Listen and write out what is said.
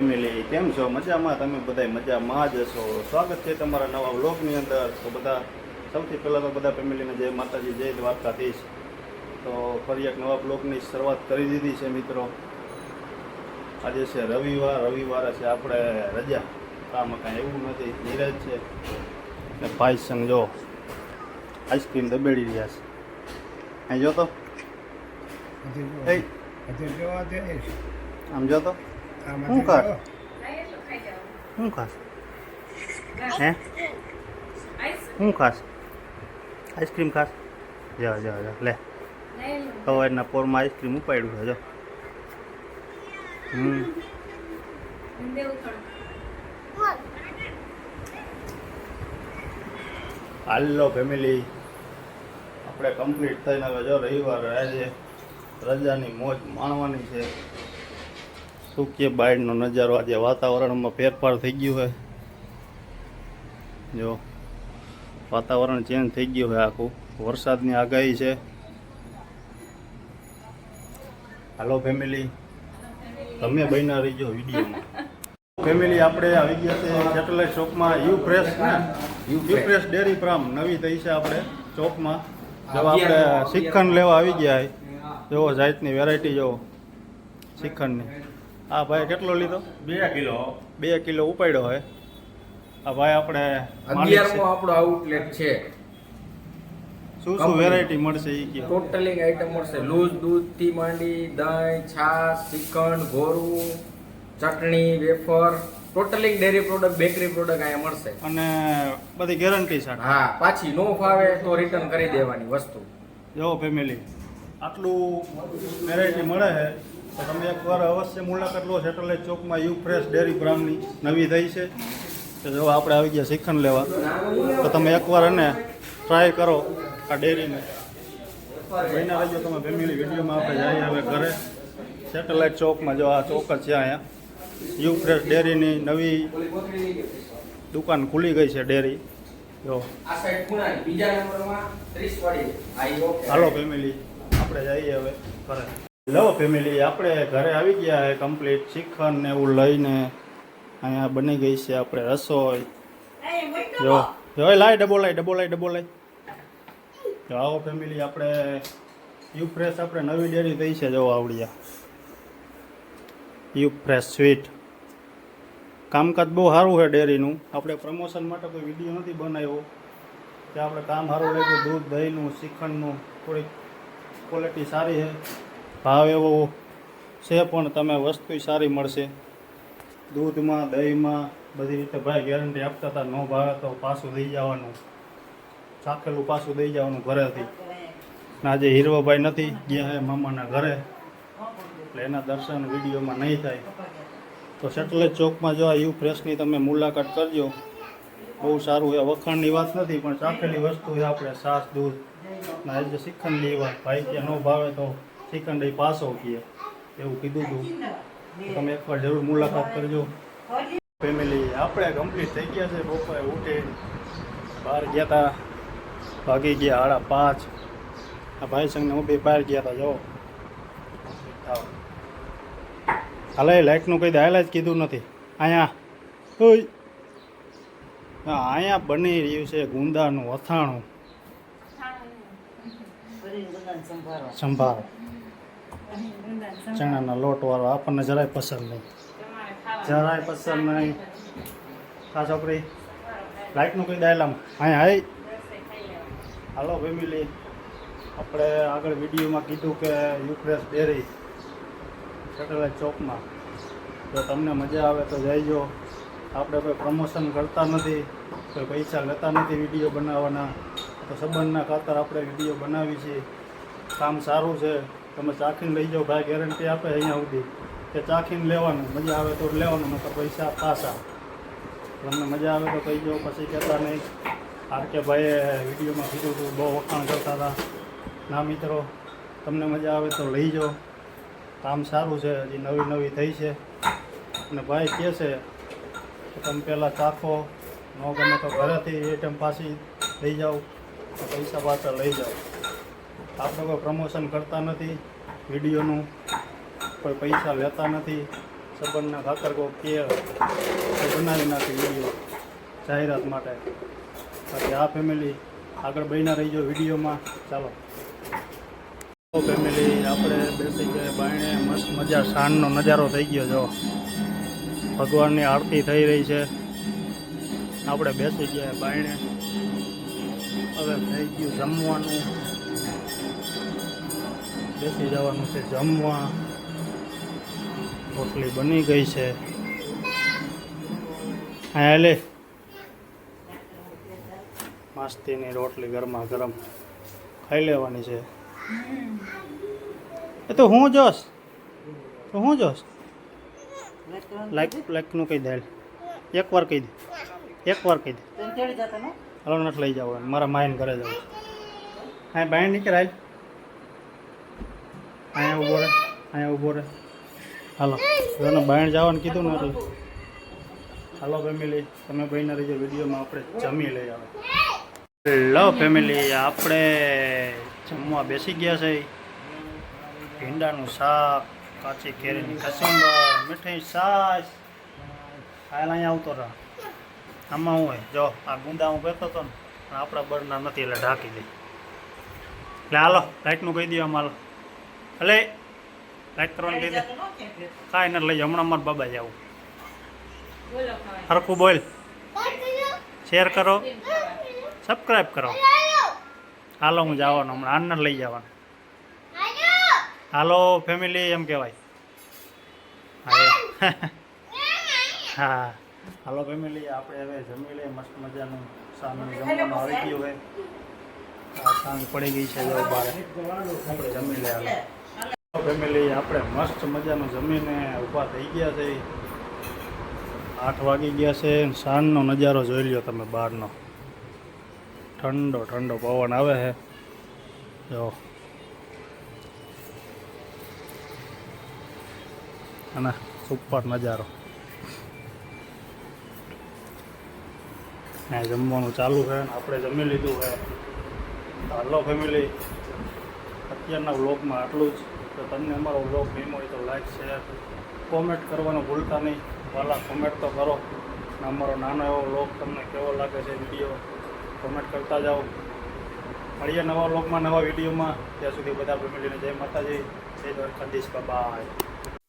Family કેમ છો? મજામાં? તમે બધા મજામાં જ હશો સ્વાગત છે તમારા નવા વ્લોગની અંદર. તો બધા સૌથી પહેલાં તો બધા ફેમિલીને જય માતાજી જય દ્વારકાધીશ. તો ફરી એક નવા બ્લોગની શરૂઆત કરી દીધી છે મિત્રો. આજે છે રવિવાર રવિવારે છે આપણે રજા. આમાં કાંઈ એવું નથી નીરજ છે. ને ભાઈ સંગ જો આઈસ્ક્રીમ દબેડી રહ્યા છે. અહીં જો તો આમ જો તો શું કર? શું ખાસ હે? શું ખાસ આઈસ્ક્રીમ ખાસ જા જા જા લે. સવારના પોરમાં આઈસ્ક્રીમ ઉપાડ્યું છે જો. હમ. હાલો ફેમિલી. આપણે કમ્પ્લીટ થઈને હવે જો રવિવાર આજે રજાની મોજ માણવાની છે. શું કે બાયડનો નજારો આજે વાતાવરણમાં ફેરફાર થઈ ગયું છે. જો વાતાવરણ ચેન્જ થઈ ગયું છે આખું. વરસાદની આગાહી છે. હાલો ફેમિલી તમે બન્યા રહીજો વિડીયોમાં. ફેમિલી આપણે આવી ગયા છે સેટેલાઇટ ચોકમાં યુ ફ્રેશ ને? યુ ફ્રેશ ડેરી ફાર્મ નવી થઈ છે આપણે ચોકમાં જો આપણે શ્રીખંડ લેવા આવી ગયા જો જાતની વેરાયટી જો શ્રીખંડની આ ભાઈ કેટલો લીધો? બે કિલો. બે કિલો ઉપાડ્યો હોય. આ ભાઈ આપણે અગિયારમો આપણો આઉટલેટ છે. શું શું વેરાયટી મળશે એ કે ટોટલિંગ આઈટમ મળશે. લૂઝ દૂધથી માંડી દહીં છાશ શ્રીખંડ ગોરું ચટણી વેફર. ટોટલિંગ ડેરી પ્રોડક્ટ બેકરી પ્રોડક્ટ અહીંયા મળશે. અને બધી ગેરંટી સાથે હા પાછી નો ફાવે તો રિટર્ન કરી દેવાની વસ્તુ. જો ફેમિલી આટલું વેરાયટી મળે છે. તો તમે એકવાર અવશ્ય મુલાકાત લો સેટેલાઇટ ચોકમાં યુ ફ્રેશ ડેરી ફાર્મની નવી થઈ છે. તો જો આપણે આવી ગયા શિખંડ લેવા. તો તમે એકવાર એને ટ્રાય કરો આ ડેરીને. બન્યા રહેજો તમે ફેમિલી વિડીયોમાં આપણે જઈએ હવે ઘરે. સેટેલાઇટ ચોકમાં જો આ ચોક જ છે અહીંયા. યુ ફ્રેશ ડેરીની નવી દુકાન ખુલી ગઈ છે ડેરી. જો. આ સાઈડ ખૂણાની બીજા નંબરમાં 30 વાળી. આઈ ઓકે હાલો ફેમિલી આપણે જઈએ હવે ઘરે. લો ફેમિલી આપણે ઘરે આવી ગયા છે કમ્પ્લીટ શ્રીખંડ ને એવું લઈને અહીંયા બની ગઈ છે આપણે રસોઈ. જો જો લાય ડબો લાય ડબો લાય ડબો લાય. જો આવો ફેમિલી આપણે યુ ફ્રેશ આપણે નવી ડેરી થઈ છે જો આવડિયા. યુ ફ્રેશ સ્વીટ કામકાજ બહુ સારું છે ડેરીનું આપણે પ્રમોશન માટે કોઈ વીડિયો નથી બનાવ્યો. કે આપણે કામ સારું લાગ્યું દૂધ દહીંનું શ્રીખંડનું થોડીક ક્વોલિટી સારી છે. ભાવ એવો છે પણ તમે વસ્તુ સારી મળશે. દૂધમાં, દહીંમાં બધી રીતે ભાઈ ગેરંટી આપતા હતા. ન ભાવે તો પાછું દઈ જવાનું. ચાખેલું પાછું દઈ જવાનું ઘરેથી. આજે હીરવાભાઈ નથી ગયા હે મામાના ઘરે. એટલે એના દર્શન વિડીયોમાં નહીં થાય. તો સેટેલાઇટ ચોકમાં જો આ યુ ફ્રેશની તમે મુલાકાત કરજો. બહુ સારું એ વખાણની વાત નથી, પણ ચાખેલી વસ્તુ છે આપણે સાસ, દૂધ. ના જે શ્રીખંડ લેવા ભાઈ કે ન ભાવે તો શ્રીખંડ એ પાસો કીએ એવું કીધું હતું તમે એકવાર જરૂર મુલાકાત કરજો. ફેમિલી આપણે કમ્પ્લીટ થઈ ગયા છે. બપોરે ઉઠી બહાર ગયા હતા ભાગી ગયા સાડા પાંચ. આ ભાઈ સંગને હું બી બહાર ગયા હતા જો. હાલે લાઇટનું કંઈ દાયલા હાલે જ કીધું નથી. અહીંયા. ઓય. અહીંયા બની રહ્યું છે ગુંદાનું અથાણું. સંભાર. ચણાના લોટવાળો આપણને જરાય પસંદ નહીં. જરાય પસંદ નહીં. આ છોકરી લાઇટનું કંઈ ડાયલામ? અહીંયા હાય હાલો, ફેમિલી. આપણે આગળ વિડીયોમાં કીધું કે યુક્રેસ ડેરી સેટેલાઇટ ચોકમાં. જો તમને મજા આવે તો જઈજો. આપણે કોઈ પ્રમોશન કરતા નથી, કોઈ પૈસા લેતા નથી વીડિયો બનાવવાના. તો સંબંધના ખાતર આપણે વીડિયો બનાવી છીએ. કામ સારું છે. તમે ચાખીને લઈ જાઓ ભાઈ ગેરંટી આપે અહીંયા સુધી કે ચાખીને લેવાનું, મજા આવે તો લેવાનું, નકર પૈસા પાછા. તમને મજા આવે તો કહી જાઓ પછી કહેતા નહીં. આર કે ભાઈએ વિડીયોમાં કીધું હતું, બહુ વખાણ કરતા હતા. ના મિત્રો, તમને મજા આવે તો લઈ જાઓ. કામ સારું છે, હજી નવી નવી થઈ છે. અને ભાઈ કહે છે કે તમે પહેલાં ચાખો, ન ગમે તો ઘરેથી આઈટમ પાછી લઈ જાઓ પૈસા પાછા લઈ જાઓ. આપણે કોઈ પ્રમોશન કરતા નથી, વિડીયોનું કોઈ પૈસા લેતા નથી, સંબંધના ખાતર કોઈ કે બનાવી નાખી વીડિયો જાહેરાત માટે. બાકી આ ફેમિલી આગળ બન્યા રહીજો વિડીયોમાં. ચાલો. ફેમિલી આપણે બેસી ગયા બાયણે, મસ્ત મજા, સાંજનો નજારો થઈ ગયો, જો. ભગવાનની આરતી થઈ રહી છે. આપણે બેસી ગયા બાયણે. હવે થઈ ગયું જમવાનું. બેસી જવાનું છે જમવા. રોટલી બની ગઈ છે. હા લે માસ્તીની રોટલી ગરમા ગરમ ખાઈ લેવાની છે. એ તો હું જોશ? તો હું જોશ? લાઈક લાઈકનું કહી દે એક વાર કહી દે. એક વાર કહી દે. હલો નથી લઈ જાવ મારા માઇન ઘરે જાવ. હા બાય નીકળાય અહીંયા ઊભો રહે, અહીંયા ઊભો રહે. હાલો, એને બાયણ જવાનું કીધું ને એટલે. હાલો ફેમિલી તમે ભાઈને રહીજો વિડીયોમાં આપણે જમી લઈ આવે હેલો ફેમિલી આપણે જમવા બેસી ગયા છે. ભીંડાનું શાક, કાચી કેરીની કસુંબર મીઠી છાશ હાલ અહીંયા આવતો રહ્યા આમાં હું જો, આ ગુંદા હું કહેતો હતો ને પણ આપણા બરના નથી, એટલે ઢાંકી દે. એટલે હાલો લાઇટનું કહી દો આમ હાલો. હલે લાઈટ કરવાનું કહી દે કાંઈ નથી લઈ. હમણાં મારા બાબા જાવ હરખું બોલ. શેર કરો. સબસ્ક્રાઈબ કરો. હાલો હું જવાનો હમણાં. આને લઈ જવાનો. હાલો ફેમિલી એમ કહેવાય. હા હા. હાલો ફેમિલી આપણે હવે જમી લઈએ. મસ્ત મજાનું. સામે જમવાનું આવી ગયું હવે. સાંજ પડી ગઈ છે જો બારે. આપણે જમી લઈએ હાલો ફેમિલી આપણે મસ્ત મજાનું જમીને ઊભા થઈ ગયા છે. આઠ વાગી ગયા છે સાંજનો નજારો જોઈ લ્યો તમે બહારનો. ઠંડો ઠંડો પવન આવે છે. જો. અને સુપર નજારો. ને જમવાનું ચાલુ છે આપણે જમી લીધું છે. હાલો ફેમિલી અત્યારના વ્લોગમાં આટલું જ. તો તમને અમારો બ્લોગ ગમ્યો હોય તો લાઈક શેર કોમેન્ટ કરવાનું ભૂલતા નહીં. વાલા કોમેન્ટ તો કરો. અમારો નાનો એવો બ્લોગ તમને કેવો લાગે છે વીડિયો કોમેન્ટ કરતા જાઓ. મળીએ નવા બ્લોગમાં નવા વિડીયોમાં ત્યાં સુધી બધા ફેમિલીને જય માતાજી, જય દ્વારકાધીશ બાય